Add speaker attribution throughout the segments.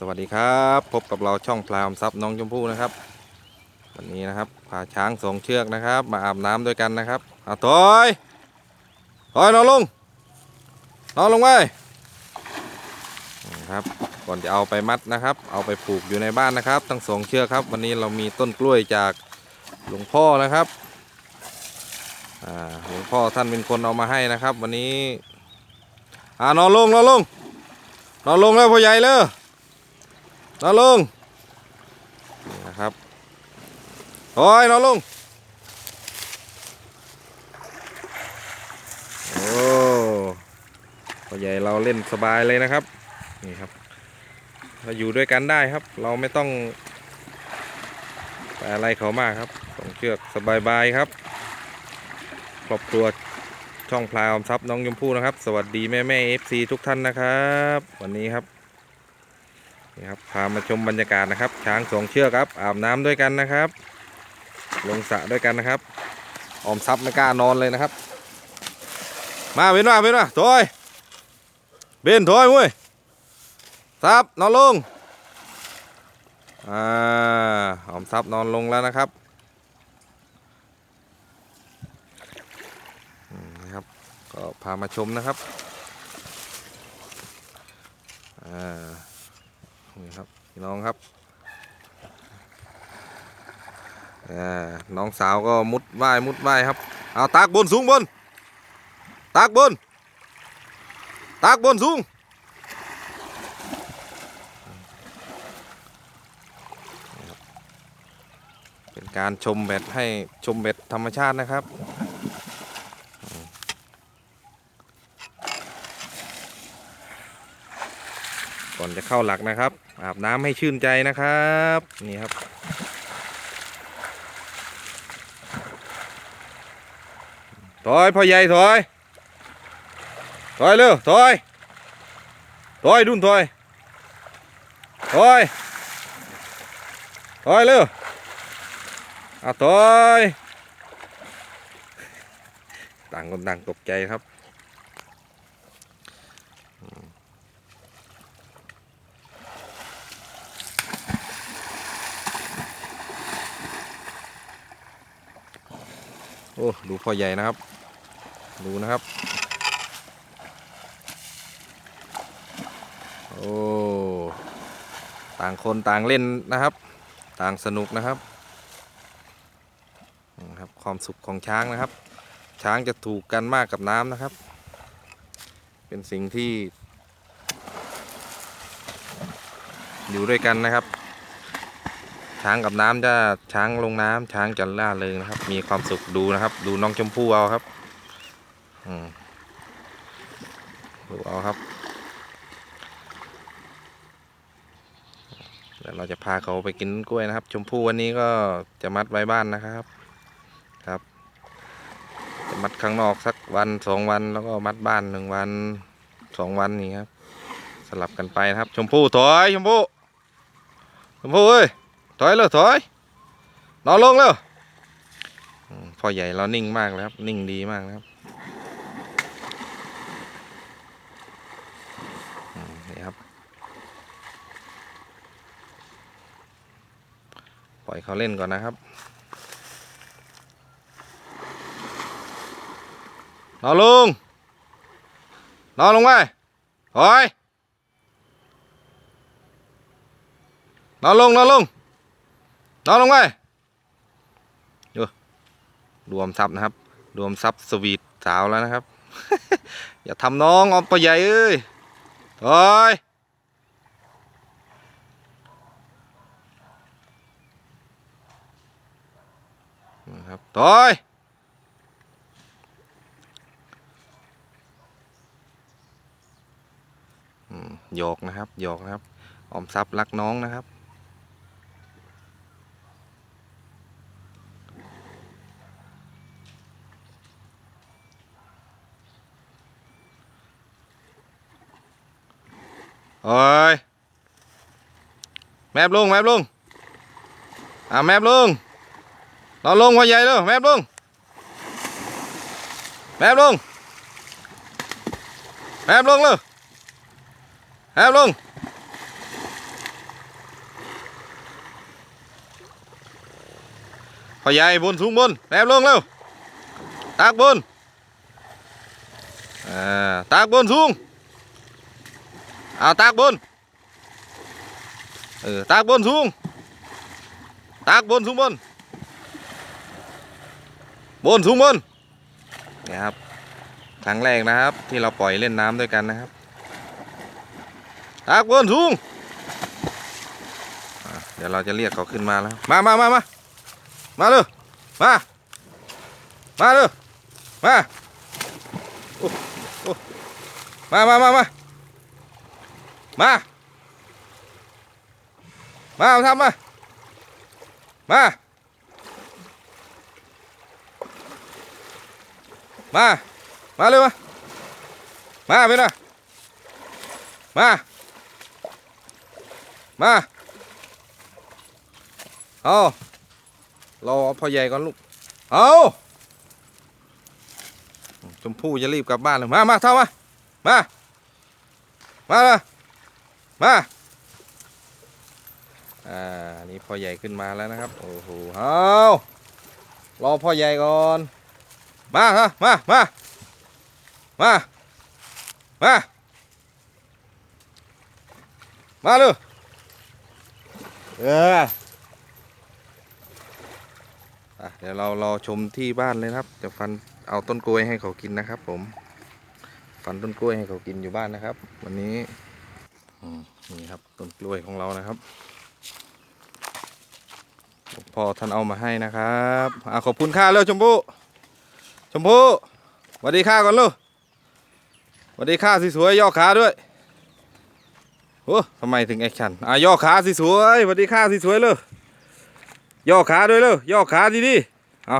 Speaker 1: สวัสดีครับ พบกับเราช่องพลายอมทรัพย์น้องชมพู่นะครับ วันนี้นะครับพาช้างสองเชือกนะครับ มาอาบน้ำด้วยกันนะครับเอาถอยถอยนอนลงนอนลงไปนะครับ ก่อนจะเอาไปมัดนะครับ เอาไปผูกอยู่ในบ้านนะครับ ทั้งสองเชือกครับ วันนี้เรามีต้นกล้วยจากหลวงพ่อนะครับหลวงพ่อท่านเป็นคนเอามาให้นะครับ วันนี้อ่านอนลงนอนลงนอนลงแล้วพ่อใหญ่เลย นอนลงนี่นะครับโอ้ยนอนลงโอ้พ่อใหญ่เราเล่นสบายเลยนะครับนี่ครับเราอยู่ด้วยกันได้ครับ เราไม่ต้องไปอะไรเขามากครับสองเชือกสบายบายครับครอบครัวช่องพลายออมทรัพย์น้องยมพู่นะครับ สวัสดีแม่แม่เอฟซีทุกท่านนะครับ วันนี้ครับ นี่ครับพามาชมบรรยากาศนะครับ ช้างสองเชือกครับ อาบน้ำด้วยกันนะครับ ลงสระด้วยกันนะครับ ออมทรัพย์ไม่กล้านอนเลยนะครับ มาเบนมาเบนมาถอยเบนถอยมุ้ยทรัพย์นอนลงอ่าออมทรัพย์นอนลงแล้วนะครับนะครับ ก็พามาชมนะครับอ่า นี่ครับพี่น้องครับน้องสาวก็มุดว่ายมุดว่ายครับ เอาตากบนสูงบน ตากบน ตากบนสูง เป็นการชมเบ็ดให้ชมเบ็ดธรรมชาตินะครับ ก่อนจะเข้าหลักนะครับ อาบน้ำให้ชื่นใจนะครับ นี่ครับ ถอยพ่อใหญ่ถอย ถอยเร็วถอย ถอยดุนถอย ถอย ถอยเร็วอะถอย ต่างคนต่างตกใจครับ โอ้ดูพ่อใหญ่นะครับ ดูนะครับ โอ้ต่างคนต่างเล่นนะครับ ต่างสนุกนะครับนะครับ ความสุขของช้างนะครับ ช้างจะถูกกันมากกับน้ำนะครับ เป็นสิ่งที่ อยู่ด้วยกันนะครับ ช้างกับน้ำจะช้างลงน้ำช้างจะล่าเริงนะครับ มีความสุขดูนะครับ ดูน้องชมพู่เอาครับอืมดูเอาครับเดี๋ยวเราจะพาเขาไปกินกล้วยนะครับ ชมพู่วันนี้ก็จะมัดไว้บ้านนะครับครับ จะมัดข้างนอกสักวันสองวันแล้วก็มัดบ้านหนึ่งวันสองวันนี้ครับ สลับกันไปนะครับ ชมพู่ถอยชมพู่ชมพู่เอ้ย ถอยเลยถอย นอนลงเร็วอืมพ่อใหญ่เรานิ่งมากแล้วครับ นิ่งดีมากนะครับนี่ครับ ปล่อยเขาเล่นก่อนนะครับ นอนลง นอนลงไปถอย นอนลง นอนลง นอนลงไปดูรวมซับนะครับ รวมซับสวีทสาวแล้วนะครับ อย่าทำน้องออมปะใหญ่เอ้ยถอยนะครับถอยหยอกนะครับหยอกนะครับ ออมทรัพย์รักน้องนะครับ โอ้ยแมบลุงแมบลุงอ่าแมบลุงเราลงพ่อใหญ่เลยแมบลุงแมบลุงแมบลุงเลยแมบลุงพ่อใหญ่บนสูงบนแมบลุงเร็วตากบนอ่าตากบนสูง เอาตากบนเออตากบนสูงตากบนสูงบนบนสูงบนเนี่ยครับครั้งแรกนะครับ ที่เราปล่อยเล่นน้ำด้วยกันนะครับตากบนสูงเดี๋ยวเราจะเรียกเขาขึ้นมาแล้ว มามามามามาเลยมา มาเลยมามามามามา มามา มาทำมา มา มา มาเลยมา มาไปนะมา มา เอารอพ่อใหญ่ก่อนลูก เอาชมพู่จะรีบกลับบ้านเลยมา มาเท่ามา มา มาเลย มาอ่านี่พ่อใหญ่ขึ้นมาแล้วนะครับ โอ้โหเอารอพ่อใหญ่ก่อน มาฮะมามามามามาเลยเอออะเดี๋ยวเรารอชมที่บ้านเลยครับจะฟันเอาต้นกล้วยให้เขากินนะครับ ผม ฟันต้นกล้วยให้เขากินอยู่บ้านนะครับ วันนี้ นี่ครับต้นกล้วยของเรานะครับพ่อท่านเอามาให้นะครับอขอบคุณค่าเร็วชมพู่ชมพู่สวัสดีค่าก่อนลูกสวัสดีค่าสวยๆย่อขาด้วยโอ้ทำไมถึงแอคชั่นอะย่อขาสวยๆสวัสดีค่าสวยๆเลยย่อขาด้วยเลยย่อขาดีๆเอา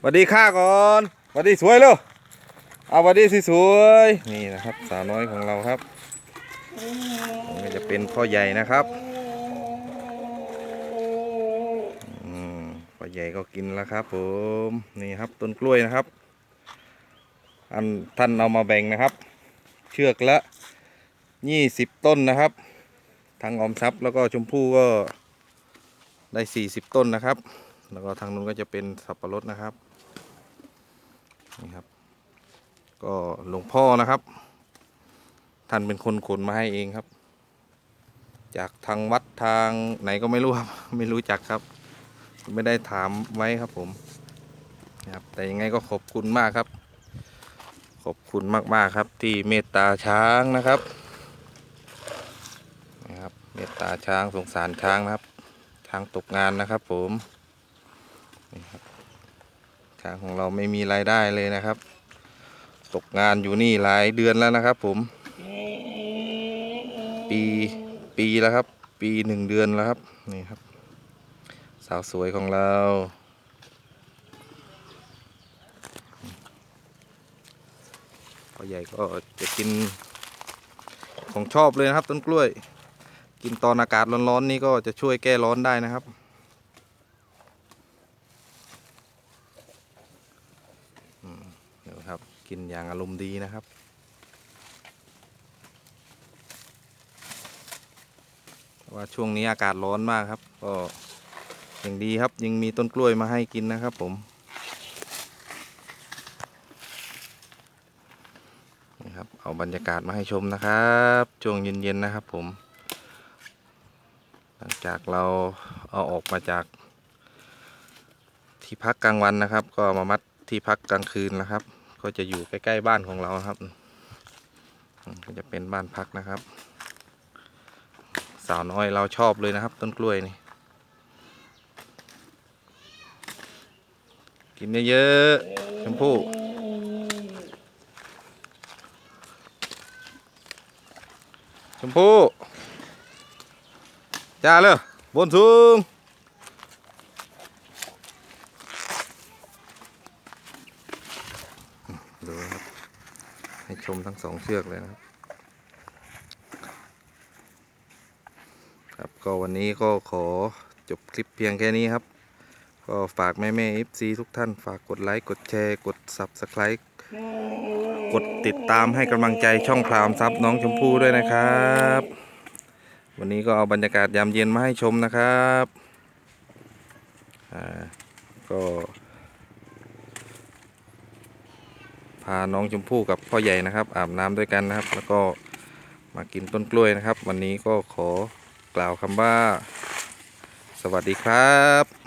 Speaker 1: สวัสดีค่าก่อนสวัสดีสวยเลย เอาวัสดีสวยๆนี่นะครับ สาวน้อยของเราครับนี่จะเป็นพ่อใหญ่นะครับพ่อใหญ่ก็กินแล้วครับ ผมนี่ครับต้นกล้วยนะครับ อันท่านเอามาแบ่งนะครับ เชือกละยี่สิบต้นนะครับทางออมทรัพย์แล้วก็ชมพู่ก็ได้สี่สิบต้นนะครับ แล้วก็ทางนู้นก็จะเป็นสับปะรดนะครับนี่ครับ ก็หลวงพ่อนะครับ ท่านเป็นคนขนมาให้เองครับ จากทางวัดทางไหนก็ไม่รู้ครับ ไม่รู้จักครับ ไม่ได้ถามไว้ครับผมนะครับแต่ยังไงก็ขอบคุณมากครับ ขอบคุณมากๆครับ ที่เมตตาช้างนะครับนะครับ เมตตาช้างสงสารช้างนะครับ ช้างตกงานนะครับผมนี่ครับช้างของเราไม่มีรายได้เลยนะครับ ตกงานอยู่นี่หลายเดือนแล้วนะครับ ผม ปีปีแล้วครับ ปีหนึ่งเดือนแล้วครับนี่ครับ สาวสวยของเรา พ่อใหญ่ก็จะกินของชอบเลยนะครับ ต้นกล้วย กินตอนอากาศร้อนๆนี่ก็จะช่วยแก้ร้อนได้นะครับ อืมเดี๋ยวครับารมณ์ดีนะครับ ว่าช่วงนี้อากาศร้อนมากครับ ก็อย่างดีครับยังมีต้นกล้วยมาให้กินนะครับ ผมนี่ครับเอาบรรยากาศมาให้ชมนะครับช่วงเย็นๆนะครับ ผม หลังจากเราเอาออกมาจาก ที่พักกลางวันนะครับ ก็มามัดที่พักกลางคืนนะครับ ก็จะอยู่ใกล้ ๆ บ้านของเราครับ ก็จะเป็นบ้านพักนะครับ สาวน้อยเราชอบเลยนะครับ ต้นกล้วยนี่กินเยอะๆชมพู่ชมพู่จ้าเลยบนสูงดูนะครับ ให้ช มทั้งสองเชือกเลยนะครับครับก็วันนี้ก็ขอจบคลิปเพียงแค่นี้ครับ ก็ฝากแม่แม่เอฟซีทุกท่านฝากกดไลค์กดแชร์กด Subscribe กดติดตามให้กำลังใจช่องพรามซับน้องชมพู่ด้วยนะครับ วันนี้ก็เอาบรรยากาศยามเย็นมาให้ชมนะครับอ่าก็ พาน้องชมพู่กับพ่อใหญ่นะครับ อาบน้ำด้วยกันนะครับ แล้วก็มากินต้นกล้วยนะครับ วันนี้ก็ขอกล่าวคำว่า สวัสดีครับ